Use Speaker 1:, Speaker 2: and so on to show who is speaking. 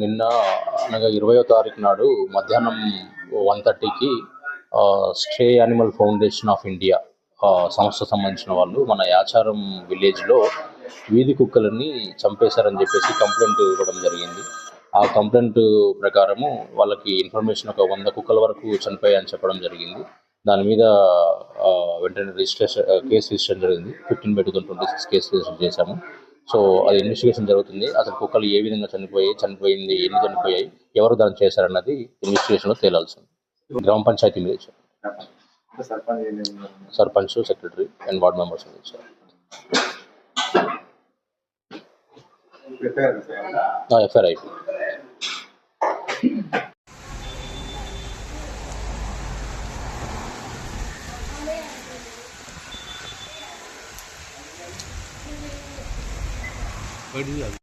Speaker 1: నిన్న అనగా ఇరవయో తారీఖు నాడు మధ్యాహ్నం వన్ థర్టీకి stray animal foundation of India సంస్థ సంబంధించిన వాళ్ళు మన యాచారం విలేజ్లో వీధి కుక్కలని చంపేశారని చెప్పేసి కంప్లైంట్ ఇవ్వడం జరిగింది. ఆ కంప్లైంట్ ప్రకారము వాళ్ళకి ఇన్ఫర్మేషన్ ఒక వంద కుక్కల వరకు చనిపోయాయని చెప్పడం జరిగింది. దాని మీద వెంటనే రిజిస్ట్రేషన్ కేసు రిజిస్టర్ జరిగింది. Fifteen by two twenty six case register చేశాము. సో అది ఇన్వెస్టిగేషన్ జరుగుతుంది అసలు కుక్కలు ఏ విధంగా చనిపోయాయి చనిపోయింది ఎన్ని చనిపోయాయి ఎవరు దాన్ని చేశారన్నది ఇన్వెస్టిగేషన్లో తేలాల్సి ఉంది గ్రామ పంచాయతీ మీద ఇచ్చారు. Sarpanch secretary and ward members మీద ఇచ్చారు
Speaker 2: ఎఫ్ఐఆర్ చేయాలి.
Speaker 1: ఎఫ్ఐఆర్ అయిపోయింది
Speaker 3: బయటికి రాదు